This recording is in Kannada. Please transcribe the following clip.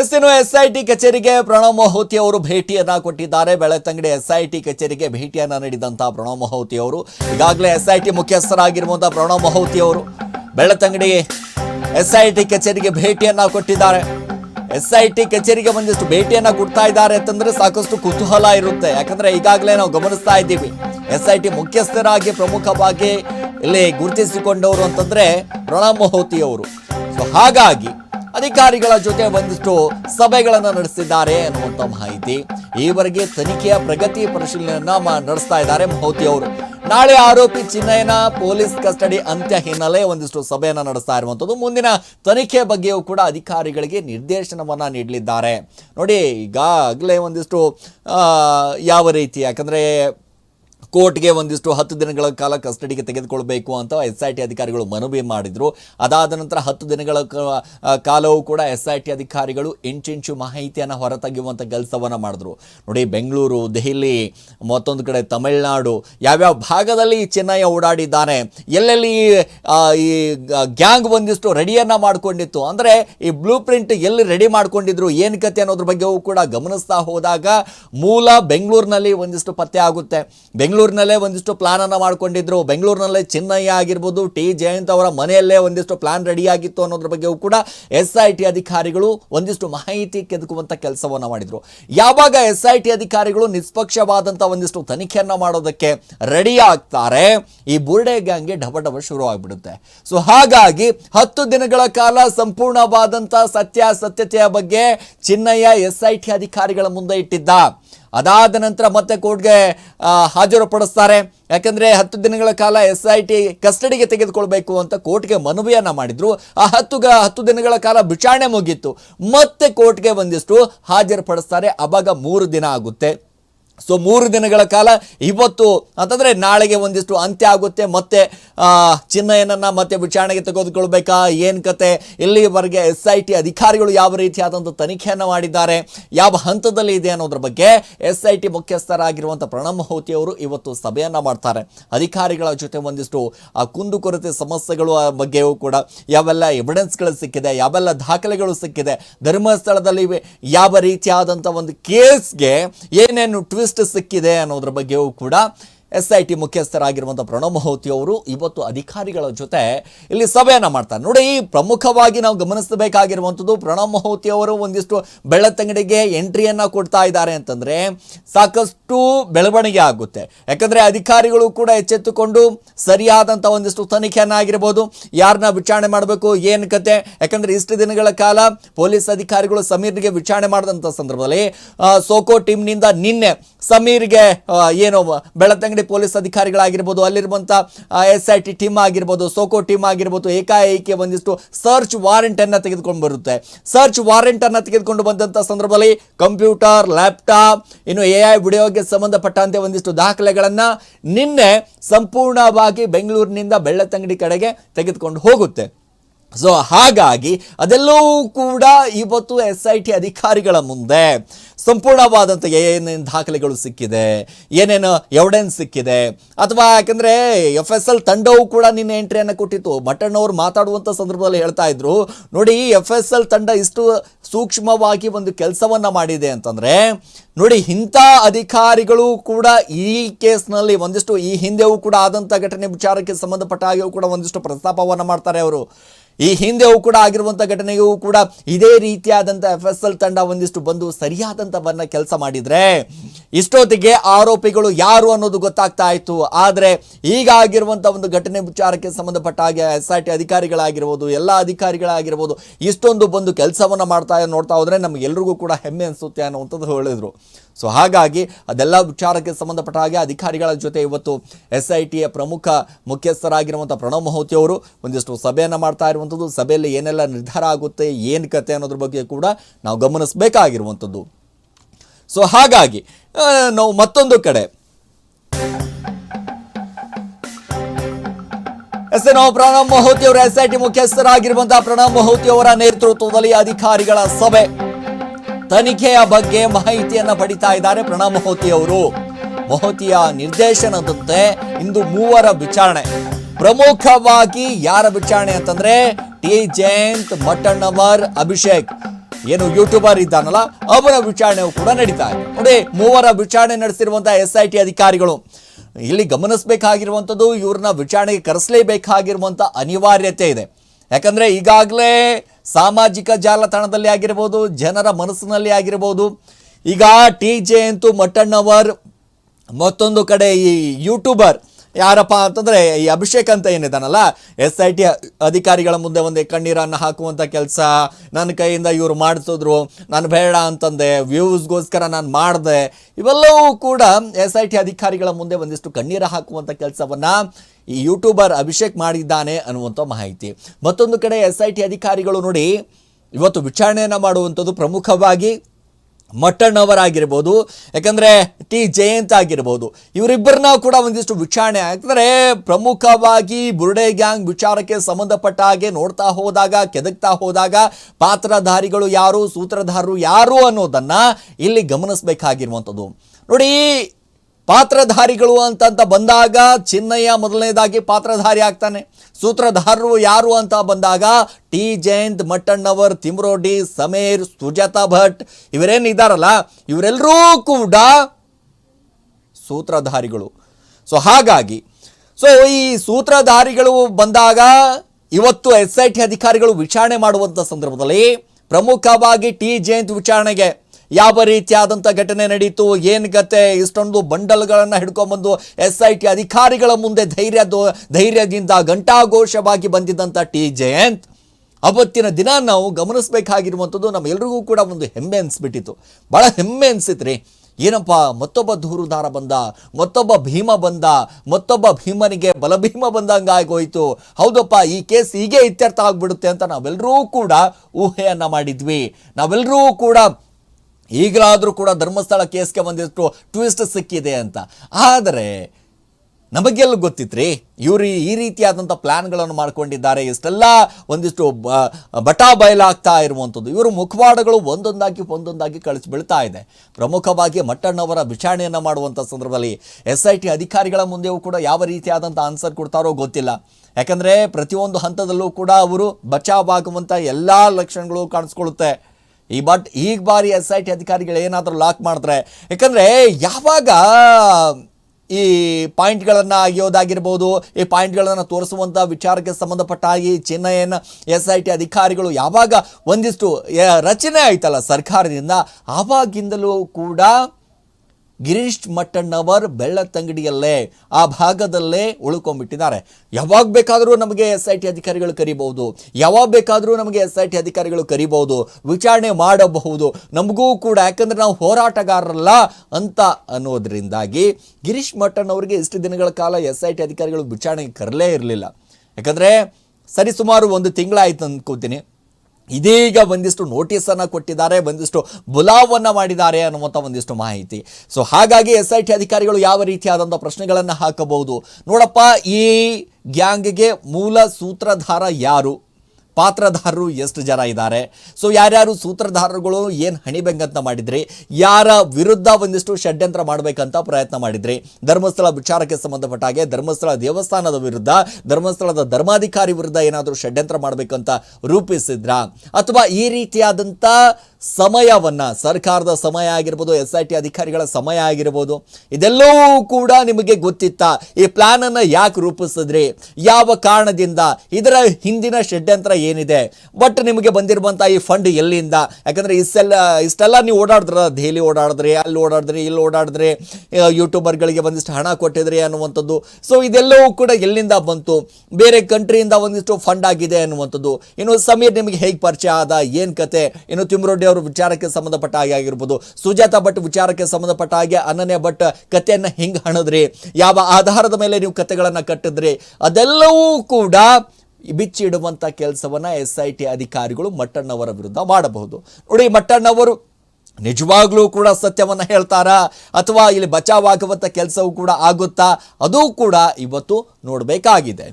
ಎಸ್ ಐ ಟಿ ಕಚೇರಿಗೆ ಪ್ರಣವ್ ಮೊಹೋತಿ ಅವರು ಭೇಟಿಯನ್ನ ಕೊಟ್ಟಿದ್ದಾರೆ. ಬೆಳತಂಗಡಿ ಎಸ್ ಐ ಟಿ ಕಚೇರಿಗೆ ಭೇಟಿಯನ್ನ ನೀಡಿದಂತಹ ಪ್ರಣವ್ ಮೊಹೋತಿ ಅವರು. ಈಗಾಗಲೇ ಎಸ್ ಐ ಟಿ ಮುಖ್ಯಸ್ಥರಾಗಿರುವಂತಹ ಪ್ರಣವ್ ಮೊಹೋತಿ ಅವರು ಬೆಳತಂಗಡಿ ಎಸ್ ಐ ಟಿ ಕಚೇರಿಗೆ ಭೇಟಿಯನ್ನ ಕೊಟ್ಟಿದ್ದಾರೆ. ಎಸ್ ಐ ಟಿ ಕಚೇರಿಗೆ ಒಂದಿಷ್ಟು ಭೇಟಿಯನ್ನ ಕೊಡ್ತಾ ಇದ್ದಾರೆ ಅಂತಂದ್ರೆ ಸಾಕಷ್ಟು ಕುತೂಹಲ ಇರುತ್ತೆ. ಯಾಕಂದ್ರೆ ಈಗಾಗಲೇ ನಾವು ಗಮನಿಸ್ತಾ ಇದ್ದೀವಿ. ಎಸ್ ಐ ಟಿ ಮುಖ್ಯಸ್ಥರಾಗಿ ಪ್ರಮುಖವಾಗಿ ಇಲ್ಲಿ ಗುರುತಿಸಿಕೊಂಡವರು ಅಂತಂದ್ರೆ ಪ್ರಣವ್ ಮೊಹೋತಿ ಅವರು. ಸೊ ಹಾಗಾಗಿ ಅಧಿಕಾರಿಗಳ ಜೊತೆ ಒಂದಿಷ್ಟು ಸಭೆಗಳನ್ನು ನಡೆಸಿದ್ದಾರೆ ಅನ್ನುವಂಥ ಮಾಹಿತಿ ಈವರೆಗೆ ತನಿಖೆಯ ಪ್ರಗತಿ ಪರಿಶೀಲನೆಯನ್ನ ನಡೆಸ್ತಾ ಇದ್ದಾರೆ ಮೋತಿ ಅವರು. ನಾಳೆ ಆರೋಪಿ ಚಿನ್ನಯ್ಯನ ಪೊಲೀಸ್ ಕಸ್ಟಡಿ ಅಂತ್ಯ ಹಿನ್ನೆಲೆ ಒಂದಿಷ್ಟು ಸಭೆಯನ್ನು ನಡೆಸ್ತಾ ಇರುವಂಥದ್ದು ಮುಂದಿನ ತನಿಖೆ ಬಗ್ಗೆಯೂ ಕೂಡ ಅಧಿಕಾರಿಗಳಿಗೆ ನಿರ್ದೇಶನವನ್ನ ನೀಡಲಿದ್ದಾರೆ. ನೋಡಿ, ಈಗಾಗಲೇ ಒಂದಿಷ್ಟು ಯಾವ ರೀತಿ, ಯಾಕಂದ್ರೆ ಕೋರ್ಟ್ಗೆ ಒಂದಿಷ್ಟು ಹತ್ತು ದಿನಗಳ ಕಾಲ ಕಸ್ಟಡಿಗೆ ತೆಗೆದುಕೊಳ್ಬೇಕು ಅಂತ ಎಸ್ ಐ ಟಿ ಅಧಿಕಾರಿಗಳು ಮನವಿ ಮಾಡಿದ್ರು. ಅದಾದ ನಂತರ ಹತ್ತು ದಿನಗಳ ಕಾಲವೂ ಕೂಡ ಎಸ್ ಐ ಟಿ ಅಧಿಕಾರಿಗಳು ಇಂಚಿಂಚು ಮಾಹಿತಿಯನ್ನು ಹೊರತೆಗೆಯುವಂಥ ಕೆಲಸವನ್ನು ಮಾಡಿದ್ರು. ನೋಡಿ, ಬೆಂಗಳೂರು, ದೆಹಲಿ, ಮತ್ತೊಂದು ಕಡೆ ತಮಿಳುನಾಡು ಯಾವ್ಯಾವ ಭಾಗದಲ್ಲಿ ಚೆನ್ನೈ ಓಡಾಡಿದ್ದಾನೆ, ಎಲ್ಲೆಲ್ಲಿ ಈ ಗ್ಯಾಂಗ್ ಒಂದಿಷ್ಟು ರೆಡಿಯನ್ನ ಮಾಡ್ಕೊಂಡಿತ್ತು ಅಂದ್ರೆ ಈ ಬ್ಲೂ ಪ್ರಿಂಟ್ ಎಲ್ಲಿ ರೆಡಿ ಮಾಡ್ಕೊಂಡಿದ್ರು, ಏನ್ ಕತೆ ಅನ್ನೋದ್ರ ಬಗ್ಗೆಯೂ ಕೂಡ ಗಮನಿಸ್ತಾ ಹೋದಾಗ ಮೂಲ ಬೆಂಗಳೂರಿನಲ್ಲಿ ಒಂದಿಷ್ಟು ಪತ್ತೆ ಆಗುತ್ತೆ. ಬೆಂಗಳೂರಿನಲ್ಲೇ ಒಂದಿಷ್ಟು ಪ್ಲಾನ್ ಅನ್ನ ಮಾಡ್ಕೊಂಡಿದ್ರು. ಬೆಂಗಳೂರಿನಲ್ಲೇ ಚಿನ್ನಯ್ಯ ಆಗಿರ್ಬೋದು, ಟಿ ಜಯಂತ್ ಅವರ ಮನೆಯಲ್ಲೇ ಒಂದಿಷ್ಟು ಪ್ಲಾನ್ ರೆಡಿ ಆಗಿತ್ತು ಅನ್ನೋದ್ರ ಬಗ್ಗೆಯೂ ಕೂಡ ಎಸ್ ಐ ಟಿ ಅಧಿಕಾರಿಗಳು ಒಂದಿಷ್ಟು ಮಾಹಿತಿ ಕೆದಕುವಂತ ಕೆಲಸವನ್ನ ಮಾಡಿದ್ರು. ಯಾವಾಗ ಎಸ್ ಐ ಟಿ ಅಧಿಕಾರಿಗಳು ನಿಷ್ಪಕ್ಷವಾದಂಥ ಒಂದಿಷ್ಟು ತನಿಖೆಯನ್ನು ಮಾಡೋದಕ್ಕೆ ರೆಡಿ ಆಗ್ತಾರೆ, ಈ ಬುರ್ಡೆ ಗ್ಯಾಂಗ್ಗೆ ಡಬ ಡಬ ಶುರು ಆಗ್ಬಿಡುತ್ತೆ. ಸೊ ಹಾಗಾಗಿ ಹತ್ತು ದಿನಗಳ ಕಾಲ ಸಂಪೂರ್ಣವಾದಂತ ಸತ್ಯಾಸತ್ಯತೆಯ ಬಗ್ಗೆ ಚಿನ್ನಯ್ಯ ಎಸ್ ಐ ಟಿ ಅಧಿಕಾರಿಗಳ ಮುಂದೆ ಇಟ್ಟಿದ್ದ ಅದಾದ ನಂತರ ಮತ್ತೆ ಕೋರ್ಟ್ಗೆ ಹಾಜರು ಹಾಜರುಪಡಿಸ್ತಾರೆ. ಯಾಕಂದ್ರೆ ಹತ್ತು ದಿನಗಳ ಕಾಲ ಎಸ್ ಐ ಟಿ ಕಸ್ಟಡಿಗೆ ತೆಗೆದುಕೊಳ್ಬೇಕು ಅಂತ ಕೋರ್ಟ್ಗೆ ಮನವಿಯನ್ನ ಮಾಡಿದ್ರು. ಆ ಹತ್ತು ಗ, ಹತ್ತು ದಿನಗಳ ಕಾಲ ವಿಚಾರಣೆ ಮುಗೀತು ಮತ್ತೆ ಕೋರ್ಟ್ಗೆ ಒಂದಿಷ್ಟು ಹಾಜರುಪಡಿಸ್ತಾರೆ. ಅವಾಗ ಮೂರು ದಿನ ಆಗುತ್ತೆ. ಸೊ ಮೂರು ದಿನಗಳ ಕಾಲ ಇವತ್ತು ಅಂತಂದರೆ ನಾಳೆಗೆ ಒಂದಿಷ್ಟು ಅಂತ್ಯ ಆಗುತ್ತೆ. ಮತ್ತೆ ಚಿನ್ನ ಚಿನ್ನಯ್ಯನನ್ನ ಮತ್ತೆ ವಿಚಾರಣೆಗೆ ತೆಗೆದುಕೊಳ್ಬೇಕಾ? ಏನು ಕತೆ? ಇಲ್ಲಿವರೆಗೆ ಎಸ್ ಐ ಟಿ ಅಧಿಕಾರಿಗಳು ಯಾವ ರೀತಿಯಾದಂಥ ತನಿಖೆಯನ್ನು ಮಾಡಿದ್ದಾರೆ? ಯಾವ ಹಂತದಲ್ಲಿ ಇದೆ ಅನ್ನೋದ್ರ ಬಗ್ಗೆ ಎಸ್ ಐ ಟಿ ಮುಖ್ಯಸ್ಥರಾಗಿರುವಂಥ ಪ್ರಣಬ್ ಮಹೋತಿ ಅವರು ಇವತ್ತು ಸಭೆಯನ್ನು ಮಾಡ್ತಾರೆ. ಅಧಿಕಾರಿಗಳ ಜೊತೆ ಒಂದಿಷ್ಟು, ಆ ಕುಂದುಕೊರತೆ ಸಮಸ್ಯೆಗಳು ಬಗ್ಗೆಯೂ ಕೂಡ ಯಾವೆಲ್ಲ ಎವಿಡೆನ್ಸ್ಗಳು ಸಿಕ್ಕಿದೆ, ಯಾವೆಲ್ಲ ದಾಖಲೆಗಳು ಸಿಕ್ಕಿದೆ, ಧರ್ಮಸ್ಥಳದಲ್ಲಿ ಯಾವ ರೀತಿಯಾದಂಥ ಒಂದು ಕೇಸ್ಗೆ ಏನೇನು ಟ್ವಿಸ್ಟ್ ಸಿಕ್ಕಿದೆ ಅನ್ನೋದ್ರ ಬಗ್ಗೆಯೂ ಕೂಡ ಎಸ್ ಐ ಟಿ ಮುಖ್ಯಸ್ಥರಾಗಿರುವಂಥ ಪ್ರಣವ್ ಮಹೋತಿ ಅವರು ಇವತ್ತು ಅಧಿಕಾರಿಗಳ ಜೊತೆ ಇಲ್ಲಿ ಸಭೆಯನ್ನು ಮಾಡ್ತಾರೆ. ನೋಡಿ, ಪ್ರಮುಖವಾಗಿ ನಾವು ಗಮನಿಸಬೇಕಾಗಿರುವಂಥದ್ದು ಪ್ರಣವ್ ಮಹೋತಿ ಅವರು ಒಂದಿಷ್ಟು ಬೆಳ್ಳತಂಗಡಿಗೆ ಎಂಟ್ರಿಯನ್ನು ಕೊಡ್ತಾ ಇದ್ದಾರೆ ಅಂತಂದರೆ ಸಾಕಷ್ಟು ಬೆಳವಣಿಗೆ ಆಗುತ್ತೆ. ಯಾಕಂದರೆ ಅಧಿಕಾರಿಗಳು ಕೂಡ ಎಚ್ಚೆತ್ತುಕೊಂಡು ಸರಿಯಾದಂಥ ಒಂದಿಷ್ಟು ತನಿಖೆಯನ್ನು ಆಗಿರ್ಬೋದು ಯಾರನ್ನ ವಿಚಾರಣೆ ಮಾಡಬೇಕು, ಏನು ಕತೆ, ಯಾಕಂದರೆ ಇಷ್ಟು ದಿನಗಳ ಕಾಲ ಪೊಲೀಸ್ ಅಧಿಕಾರಿಗಳು ಸಮೀರ್ಗೆ ವಿಚಾರಣೆ ಮಾಡಿದಂಥ ಸಂದರ್ಭದಲ್ಲಿ ಸೋಕೋ ಟೀಮ್ನಿಂದ ನಿನ್ನೆ ಸಮೀರ್ಗೆ ಏನು ಬೆಳತಂಗಡಿ ಪೊಲೀಸ್ ಅಧಿಕಾರಿಗಳಾಗಿರ್ಬೋದು ಅಲ್ಲಿರುವಂಥ ಎಸ್ ಐ ಟಿ ಟೀಮ್ ಆಗಿರ್ಬೋದು ಸೋಕೋ ಟೀಮ್ ಆಗಿರ್ಬೋದು, ಏಕಾಏಕಿ ಒಂದಿಷ್ಟು ಸರ್ಚ್ ವಾರೆಂಟ್ ಅನ್ನ ತೆಗೆದುಕೊಂಡು ಬರುತ್ತೆ. ಸರ್ಚ್ ವಾರೆಂಟ್ ಅನ್ನ ತೆಗೆದುಕೊಂಡು ಬಂದಂಥ ಸಂದರ್ಭದಲ್ಲಿ ಕಂಪ್ಯೂಟರ್ ಲ್ಯಾಪ್ಟಾಪ್ ಇನ್ನು ಎ ಐ ವಿಡಿಯೋಗೆ ಸಂಬಂಧಪಟ್ಟಂತೆ ಒಂದಿಷ್ಟು ದಾಖಲೆಗಳನ್ನ ನಿನ್ನೆ ಸಂಪೂರ್ಣವಾಗಿ ಬೆಂಗಳೂರಿನಿಂದ ಬೆಳ್ಳತಂಗಡಿ ಕಡೆಗೆ ತೆಗೆದುಕೊಂಡು ಹೋಗುತ್ತೆ. ಸೊ ಹಾಗಾಗಿ ಅದೆಲ್ಲವೂ ಕೂಡ ಇವತ್ತು ಎಸ್ ಐ ಟಿ ಅಧಿಕಾರಿಗಳ ಮುಂದೆ ಸಂಪೂರ್ಣವಾದಂಥ ಏನೇನು ದಾಖಲೆಗಳು ಸಿಕ್ಕಿದೆ, ಏನೇನು ಎವಿಡೆನ್ಸ್ ಸಿಕ್ಕಿದೆ, ಅಥವಾ ಯಾಕಂದರೆ ಎಫ್ ಎಸ್ ಎಲ್ ತಂಡವು ಕೂಡ ನಿನ್ನೆ ಎಂಟ್ರಿಯನ್ನು ಕೊಟ್ಟಿತ್ತು. ಮಟನ್ ಅವರು ಮಾತಾಡುವಂಥ ಸಂದರ್ಭದಲ್ಲಿ ಹೇಳ್ತಾ ಇದ್ರು, ನೋಡಿ ಎಫ್ ಎಸ್ ಎಲ್ ತಂಡ ಇಷ್ಟು ಸೂಕ್ಷ್ಮವಾಗಿ ಒಂದು ಕೆಲಸವನ್ನು ಮಾಡಿದೆ ಅಂತಂದರೆ, ನೋಡಿ, ಇಂಥ ಅಧಿಕಾರಿಗಳು ಕೂಡ ಈ ಕೇಸ್ನಲ್ಲಿ ಒಂದಿಷ್ಟು ಈ ಹಿಂದೆಯೂ ಕೂಡ ಆದಂಥ ಘಟನೆ ವಿಚಾರಕ್ಕೆ ಸಂಬಂಧಪಟ್ಟ ಹಾಗೆಯೂ ಕೂಡ ಒಂದಿಷ್ಟು ಪ್ರಸ್ತಾಪವನ್ನು ಮಾಡ್ತಾರೆ ಅವರು. ಈ ಹಿಂದೆಯೂ ಕೂಡ ಆಗಿರುವಂಥ ಘಟನೆಗೂ ಕೂಡ ಇದೇ ರೀತಿಯಾದಂಥ ಎಫ್ ಎಸ್ ಎಲ್ ತಂಡ ಒಂದಿಷ್ಟು ಬಂದು ಸರಿಯಾದಂಥವನ್ನ ಕೆಲಸ ಮಾಡಿದರೆ ಇಷ್ಟೊತ್ತಿಗೆ ಆರೋಪಿಗಳು ಯಾರು ಅನ್ನೋದು ಗೊತ್ತಾಗ್ತಾ ಇತ್ತು. ಆದರೆ ಈಗ ಆಗಿರುವಂಥ ಒಂದು ಘಟನೆ ವಿಚಾರಕ್ಕೆ ಸಂಬಂಧಪಟ್ಟ ಹಾಗೆ ಎಸ್ ಐ ಟಿ ಅಧಿಕಾರಿಗಳಾಗಿರ್ಬೋದು, ಎಲ್ಲ ಅಧಿಕಾರಿಗಳಾಗಿರ್ಬೋದು ಇಷ್ಟೊಂದು ಬಂದು ಕೆಲಸವನ್ನು ಮಾಡ್ತಾ ನೋಡ್ತಾ ಹೋದರೆ ನಮಗೆಲ್ಲರಿಗೂ ಕೂಡ ಹೆಮ್ಮೆ ಅನಿಸುತ್ತೆ ಅನ್ನುವಂಥದ್ದು ಹೇಳಿದ್ರು. ಸೊ ಹಾಗಾಗಿ ಅದೆಲ್ಲ ವಿಚಾರಕ್ಕೆ ಸಂಬಂಧಪಟ್ಟ ಹಾಗೆ ಅಧಿಕಾರಿಗಳ ಜೊತೆ ಇವತ್ತು ಎಸ್ ಐ ಟಿಯ ಪ್ರಮುಖ ಮುಖ್ಯಸ್ಥರಾಗಿರುವಂಥ ಪ್ರಣವ್ ಮಹೋತಿ ಅವರು ಒಂದಿಷ್ಟು ಸಭೆಯನ್ನು ಮಾಡ್ತಾ ಸಭೆಯಲ್ಲಿ ಏನೆಲ್ಲ ನಿರ್ಧಾರ ಆಗುತ್ತೆ, ಏನು ಕತೆ ಅನ್ನೋದ್ರ ಬಗ್ಗೆ ಕೂಡ ನಾವು ಗಮನಿಸಬೇಕಾಗಿರುವಂಥದ್ದು. ಸೊ ಹಾಗಾಗಿ ನಾವು ಮತ್ತೊಂದು ಕಡೆ. ಎಸ್ ನಾವು ಪ್ರಣಬ್ ಮಹೋತಿ ಅವರ ಎಸ್ ಐ ಟಿ ಮುಖ್ಯಸ್ಥರಾಗಿರುವಂತಹ ಪ್ರಣಬ್ ಮಹೋತಿ ಅವರ ನೇತೃತ್ವದಲ್ಲಿ ಅಧಿಕಾರಿಗಳ ಸಭೆ. ತನಿಖೆಯ ಬಗ್ಗೆ ಮಾಹಿತಿಯನ್ನ ಪಡಿತಾ ಇದ್ದಾರೆ ಪ್ರಣಬ್ ಮಹೋತಿ ಅವರು. ಮಹೋತಿಯ ನಿರ್ದೇಶನದಂತೆ ಇಂದು ಮೂವರ ವಿಚಾರಣೆ. ಪ್ರಮುಖವಾಗಿ ಯಾರ ವಿಚಾರಣೆ ಅಂತಂದ್ರೆ ಟಿ ಜಯಂತ್ ಮಟ್ಟಣ್ಣವರ್ ಅಭಿಷೇಕ್. ಏನು ಯೂಟ್ಯೂಬರ್ ಇದ್ದಾನಲ್ಲ, ಅವರ ವಿಚಾರಣೆಯು ಕೂಡ ನಡೀತಾ ಇದೆ. ನೋಡಿ, ಮೂವರ ವಿಚಾರಣೆ ನಡೆಸಿರುವಂತಹ ಎಸ್ ಐ ಟಿ ಅಧಿಕಾರಿಗಳು. ಇಲ್ಲಿ ಗಮನಿಸಬೇಕಾಗಿರುವಂಥದ್ದು, ಇವ್ರನ್ನ ವಿಚಾರಣೆಗೆ ಕರೆಸಲೇಬೇಕಾಗಿರುವಂಥ ಅನಿವಾರ್ಯತೆ ಇದೆ. ಯಾಕಂದ್ರೆ ಈಗಾಗಲೇ ಸಾಮಾಜಿಕ ಜಾಲತಾಣದಲ್ಲಿ ಆಗಿರ್ಬೋದು, ಜನರ ಮನಸ್ಸಿನಲ್ಲಿ ಆಗಿರ್ಬೋದು, ಈಗ ಟಿ ಜಯಂತು ಮಟ್ಟಣ್ಣವರ್ ಮತ್ತೊಂದು ಕಡೆ ಈ ಯೂಟ್ಯೂಬರ್ ಯಾರಪ್ಪ ಅಂತಂದ್ರೆ ಈ ಅಭಿಷೇಕ್ ಅಂತ ಏನಿದಾನಲ್ಲ, ಎಸ್ ಐ ಟಿ ಅಧಿಕಾರಿಗಳ ಮುಂದೆ ಒಂದೇ ಕಣ್ಣೀರನ್ನು ಹಾಕುವಂಥ ಕೆಲಸ, ನನ್ನ ಕೈಯಿಂದ ಇವರು ಮಾಡಿಸಿದ್ರು, ನಾನು ಬೇಡ ಅಂತಂದೆ ವ್ಯೂಸ್ಗೋಸ್ಕರ ನಾನು ಮಾಡಿದೆ, ಇವೆಲ್ಲವೂ ಕೂಡ ಎಸ್ ಐ ಟಿ ಅಧಿಕಾರಿಗಳ ಮುಂದೆ ಒಂದಿಷ್ಟು ಕಣ್ಣೀರ ಹಾಕುವಂಥ ಕೆಲಸವನ್ನ ಈ ಯೂಟ್ಯೂಬರ್ ಅಭಿಷೇಕ್ ಮಾಡಿದ್ದಾನೆ ಅನ್ನುವಂಥ ಮಾಹಿತಿ. ಮತ್ತೊಂದು ಕಡೆ ಎಸ್ ಐ ಟಿ ಅಧಿಕಾರಿಗಳು ನೋಡಿ, ಇವತ್ತು ವಿಚಾರಣೆಯನ್ನು ಮಾಡುವಂಥದ್ದು ಪ್ರಮುಖವಾಗಿ ಮಟ್ಟಣ್ಣವರಾಗಿರ್ಬೋದು, ಯಾಕಂದರೆ ಟಿ ಜಯಂತ್ ಆಗಿರ್ಬೋದು. ಇವರಿಬ್ಬರನ್ನ ಕೂಡ ಒಂದಿಷ್ಟು ವಿಚಾರಣೆ ಯಾಕಂದರೆ ಪ್ರಮುಖವಾಗಿ ಬುರುಡೆ ಗ್ಯಾಂಗ್ ವಿಚಾರಕ್ಕೆ ಸಂಬಂಧಪಟ್ಟ ಹಾಗೆ ನೋಡ್ತಾ ಹೋದಾಗ, ಕೆದಕ್ತಾ ಹೋದಾಗ ಪಾತ್ರಧಾರಿಗಳು ಯಾರು, ಸೂತ್ರಧಾರರು ಯಾರು ಅನ್ನೋದನ್ನು ಇಲ್ಲಿ ಗಮನಿಸಬೇಕಾಗಿರುವಂಥದ್ದು. ನೋಡಿ ಪಾತ್ರಧಾರಿಗಳು ಅಂತಂತ ಬಂದಾಗ ಚಿನ್ನಯ್ಯ ಮೊದಲನೇದಾಗಿ ಪಾತ್ರಧಾರಿ ಆಗ್ತಾನೆ. ಸೂತ್ರಧಾರರು ಯಾರು ಅಂತ ಬಂದಾಗ ಟಿ. ಜಯಂತ್ ಮಟ್ಟಣ್ಣವರ್, ತಿಮ್ರೋಡಿ, ಸಮೀರ್, ಸುಜಾತಾ ಭಟ್ ಇವರೇನಿದ್ದಾರಲ್ಲ ಇವರೆಲ್ಲರೂ ಕೂಡ ಸೂತ್ರಧಾರಿಗಳು. ಸೊ ಹಾಗಾಗಿ ಸೊ ಈ ಸೂತ್ರಧಾರಿಗಳು ಬಂದಾಗ ಇವತ್ತು ಎಸ್ ಐ ಟಿ ಅಧಿಕಾರಿಗಳು ವಿಚಾರಣೆ ಮಾಡುವಂಥ ಸಂದರ್ಭದಲ್ಲಿ ಪ್ರಮುಖವಾಗಿ ಟಿ. ಜಯಂತ್ ವಿಚಾರಣೆಗೆ ಯಾವ ರೀತಿಯಾದಂಥ ಘಟನೆ ನಡೀತು, ಏನು ಗತೆ, ಇಷ್ಟೊಂದು ಬಂಡಲ್ಗಳನ್ನು ಹಿಡ್ಕೊಂಡ್ಬಂದು ಎಸ್ ಐ ಟಿ ಅಧಿಕಾರಿಗಳ ಮುಂದೆ ಧೈರ್ಯ ಧೈರ್ಯದಿಂದ ಘಂಟಾಘೋಷವಾಗಿ ಬಂದಿದ್ದಂಥ ಟಿ ಜಯಂತ್. ಅವತ್ತಿನ ದಿನ ನಾವು ಗಮನಿಸಬೇಕಾಗಿರುವಂಥದ್ದು ನಮ್ಮೆಲ್ರಿಗೂ ಕೂಡ ಒಂದು ಹೆಮ್ಮೆ ಅನಿಸ್ಬಿಟ್ಟಿತ್ತು. ಭಾಳ ಹೆಮ್ಮೆ ಅನಿಸಿತ್ರಿ. ಏನಪ್ಪ, ಮತ್ತೊಬ್ಬ ದೂರುದಾರ ಬಂದ, ಮತ್ತೊಬ್ಬ ಭೀಮ ಬಂದ, ಮತ್ತೊಬ್ಬ ಭೀಮನಿಗೆ ಬಲಭೀಮ ಬಂದಂಗೆ ಆಗೋಯ್ತು. ಹೌದಪ್ಪ, ಈ ಕೇಸ್ ಹೀಗೆ ಇತ್ಯರ್ಥ ಆಗಿಬಿಡುತ್ತೆ ಅಂತ ನಾವೆಲ್ಲರೂ ಕೂಡ ಊಹೆಯನ್ನು ಮಾಡಿದ್ವಿ. ನಾವೆಲ್ಲರೂ ಕೂಡ ಈಗಲಾದರೂ ಕೂಡ ಧರ್ಮಸ್ಥಳ ಕೇಸ್ಗೆ ಒಂದಿಷ್ಟು ಟ್ವಿಸ್ಟ್ ಸಿಕ್ಕಿದೆ ಅಂತ. ಆದರೆ, ನಮಗೆಲ್ಲ ಗೊತ್ತಿತ್ರಿ, ಇವರು ಈ ರೀತಿಯಾದಂಥ ಪ್ಲ್ಯಾನ್ಗಳನ್ನು ಮಾಡ್ಕೊಂಡಿದ್ದಾರೆ. ಇಷ್ಟೆಲ್ಲ ಒಂದಿಷ್ಟು ಬಟಾ ಬಯಲಾಗ್ತಾ ಇರುವಂಥದ್ದು. ಇವರು ಮುಖವಾಡಗಳು ಒಂದೊಂದಾಗಿ ಒಂದೊಂದಾಗಿ ಕಳಿಸಿ ಬೀಳ್ತಾ ಇದೆ. ಪ್ರಮುಖವಾಗಿ ಮಟ್ಟಣ್ಣವರ ವಿಚಾರಣೆಯನ್ನು ಮಾಡುವಂಥ ಸಂದರ್ಭದಲ್ಲಿ ಎಸ್ ಐ ಟಿ ಅಧಿಕಾರಿಗಳ ಮುಂದೆಯೂ ಕೂಡ ಯಾವ ರೀತಿಯಾದಂಥ ಆನ್ಸರ್ ಕೊಡ್ತಾರೋ ಗೊತ್ತಿಲ್ಲ. ಯಾಕಂದರೆ, ಪ್ರತಿಯೊಂದು ಹಂತದಲ್ಲೂ ಕೂಡ ಅವರು ಬಚಾವ್ ಆಗುವಂಥ ಎಲ್ಲ ಲಕ್ಷಣಗಳು ಕಾಣಿಸ್ಕೊಳ್ಳುತ್ತೆ. ಈ ಬಟ್ ಈಗ ಬಾರಿ ಎಸ್ ಐ ಟಿ ಅಧಿಕಾರಿಗಳು ಏನಾದರೂ ಲಾಕ್ ಮಾಡಿದ್ರೆ ಯಾಕಂದರೆ ಯಾವಾಗ ಈ ಪಾಯಿಂಟ್ಗಳನ್ನು ಅಗಿಯೋದಾಗಿರ್ಬೋದು, ಈ ಪಾಯಿಂಟ್ಗಳನ್ನು ತೋರಿಸುವಂಥ ವಿಚಾರಕ್ಕೆ ಸಂಬಂಧಪಟ್ಟ ಈ ಚೆನ್ನೈನ ಎಸ್ ಐ ಟಿ ಅಧಿಕಾರಿಗಳು ಯಾವಾಗ ಒಂದಿಷ್ಟು ರಚನೆ ಆಯ್ತಲ್ಲ ಸರ್ಕಾರದಿಂದ, ಆವಾಗಿಂದಲೂ ಕೂಡ ಗಿರೀಶ್ ಮಟ್ಟಣ್ಣವರ್ ಬೆಳ್ಳತ್ತಂಗಡಿಯಲ್ಲೇ ಆ ಭಾಗದಲ್ಲೇ ಉಳ್ಕೊಂಡ್ಬಿಟ್ಟಿದ್ದಾರೆ. ಯಾವಾಗ ಬೇಕಾದರೂ ನಮಗೆ ಎಸ್ ಐ ಟಿ ಅಧಿಕಾರಿಗಳು ಕರಿಬಹುದು. ಯಾವಾಗ ಬೇಕಾದರೂ ನಮಗೆ ಎಸ್ ಐ ಟಿ ಅಧಿಕಾರಿಗಳು ಕರಿಬಹುದು. ವಿಚಾರಣೆ ಮಾಡಬಹುದು. ನಮಗೂ ಕೂಡ ಯಾಕಂದ್ರೆ ನಾವು ಹೋರಾಟಗಾರರಲ್ಲ ಅಂತ ಅನ್ನೋದ್ರಿಂದಾಗಿ ಗಿರೀಶ್ ಮಟ್ಟಣ್ಣವರಿಗೆ ಇಷ್ಟು ದಿನಗಳ ಕಾಲ ಎಸ್ ಐ ಟಿ ಅಧಿಕಾರಿಗಳು ವಿಚಾರಣೆಗೆ ಕರಲೇ ಇರಲಿಲ್ಲ. ಯಾಕಂದರೆ ಸರಿಸುಮಾರು ಒಂದು ತಿಂಗಳಾಯ್ತು ಅಂದ್ಕೋತೀನಿ. ಇದೀಗ ಒಂದಿಷ್ಟು ನೋಟಿಸನ್ನು ಕೊಟ್ಟಿದ್ದಾರೆ, ಒಂದಿಷ್ಟು ಬುಲಾವನ್ನು ಮಾಡಿದ್ದಾರೆ ಅನ್ನುವಂಥ ಒಂದಿಷ್ಟು ಮಾಹಿತಿ. ಸೊ ಹಾಗಾಗಿ ಎಸ್ ಐ ಟಿ ಅಧಿಕಾರಿಗಳು ಯಾವ ರೀತಿಯಾದಂಥ ಪ್ರಶ್ನೆಗಳನ್ನು ಹಾಕಬಹುದು? ನೋಡಪ್ಪ, ಈ ಗ್ಯಾಂಗ್ಗೆ ಮೂಲ ಸೂತ್ರಧಾರ ಯಾರು? ಪಾತ್ರಧಾರರು ಎಷ್ಟು ಜನ ಇದ್ದಾರೆ? ಸೊ ಯಾರ್ಯಾರು ಸೂತ್ರಧಾರರುಗಳು ಏನು ಹಣಿಬೆಂಗಂತ ಮಾಡಿದ್ರಿ? ಯಾರ ವಿರುದ್ಧ ಒಂದಿಷ್ಟು ಷಡ್ಯಂತ್ರ ಮಾಡಬೇಕಂತ ಪ್ರಯತ್ನ ಮಾಡಿದ್ರಿ? ಧರ್ಮಸ್ಥಳ ವಿಚಾರಕ್ಕೆ ಸಂಬಂಧಪಟ್ಟ ಹಾಗೆ ಧರ್ಮಸ್ಥಳ ದೇವಸ್ಥಾನದ ವಿರುದ್ಧ, ಧರ್ಮಸ್ಥಳದ ಧರ್ಮಾಧಿಕಾರಿ ವಿರುದ್ಧ ಏನಾದರೂ ಷಡ್ಯಂತ್ರ ಮಾಡಬೇಕಂತ ರೂಪಿಸಿದ್ರ? ಅಥವಾ ಈ ರೀತಿಯಾದಂಥ ಸಮಯವನ್ನ, ಸರ್ಕಾರದ ಸಮಯ ಆಗಿರ್ಬೋದು ಎಸ್ ಐ ಟಿ ಅಧಿಕಾರಿಗಳ ಸಮಯ ಆಗಿರ್ಬೋದು, ಇದೆಲ್ಲವೂ ಕೂಡ ನಿಮಗೆ ಗೊತ್ತಿತ್ತ. ಈ ಪ್ಲ್ಯಾನನ್ನು ಯಾಕೆ ರೂಪಿಸಿದ್ರಿ? ಯಾವ ಕಾರಣದಿಂದ? ಇದರ ಹಿಂದಿನ ಷಡ್ಯಂತ್ರ ಏನಿದೆ? ಬಟ್ ನಿಮಗೆ ಬಂದಿರುವಂಥ ಈ ಫಂಡ್ ಎಲ್ಲಿಂದ? ಯಾಕಂದರೆ ಇಷ್ಟೆಲ್ಲ ಇಷ್ಟೆಲ್ಲ ನೀವು ಓಡಾಡಿದ್ರ ದೆಹಲಿ ಓಡಾಡಿದ್ರಿ, ಅಲ್ಲಿ ಓಡಾಡಿದ್ರಿ, ಇಲ್ಲಿ ಓಡಾಡಿದ್ರಿ ಯೂಟ್ಯೂಬರ್ಗಳಿಗೆ ಒಂದಿಷ್ಟು ಹಣ ಕೊಟ್ಟಿದ್ರಿ ಅನ್ನುವಂಥದ್ದು. ಸೊ ಇದೆಲ್ಲವೂ ಕೂಡ ಎಲ್ಲಿಂದ ಬಂತು? ಬೇರೆ ಕಂಟ್ರಿಯಿಂದ ಒಂದಿಷ್ಟು ಫಂಡ್ ಆಗಿದೆ ಅನ್ನುವಂಥದ್ದು. ಇನ್ನು ಸಮೀರ್ ನಿಮಗೆ ಹೇಗೆ ಪರಿಚಯ ಆದ? ಏನು ಕತೆ? ಇನ್ನು ತಿಮ್ರೋಡಿ ಅವರು ವಿಚಾರಕ್ಕೆ ಸಂಬಂಧಪಟ್ಟ ಹಾಗೆ ಆಗಿರ್ಬೋದು. ಸುಜಾತ ಭಟ್ ವಿಚಾರಕ್ಕೆ ಸಂಬಂಧಪಟ್ಟ ಹಾಗೆ, ಅನನ್ಯ ಭಟ್ ಕಥೆಯನ್ನು ಹೆಂಗೆ ಹಣದ್ರಿ, ಯಾವ ಆಧಾರದ ಮೇಲೆ ನೀವು ಕಥೆಗಳನ್ನು ಕಟ್ಟಿದ್ರಿ, ಅದೆಲ್ಲವೂ ಕೂಡ ಬಿಚ್ಚಿಡುವಂಥ ಕೆಲಸವನ್ನ ಎಸ್ ಐ ಟಿ ಅಧಿಕಾರಿಗಳು ಮಟ್ಟಣ್ಣವರ ವಿರುದ್ಧ ಮಾಡಬಹುದು. ನೋಡಿ, ಮಟ್ಟಣ್ಣವರು ನಿಜವಾಗ್ಲೂ ಕೂಡ ಸತ್ಯವನ್ನ ಹೇಳ್ತಾರಾ? ಅಥವಾ ಇಲ್ಲಿ ಬಚಾವಾಗುವಂಥ ಕೆಲಸವೂ ಕೂಡ ಆಗುತ್ತಾ? ಅದು ಕೂಡ ಇವತ್ತು ನೋಡಬೇಕಾಗಿದೆ.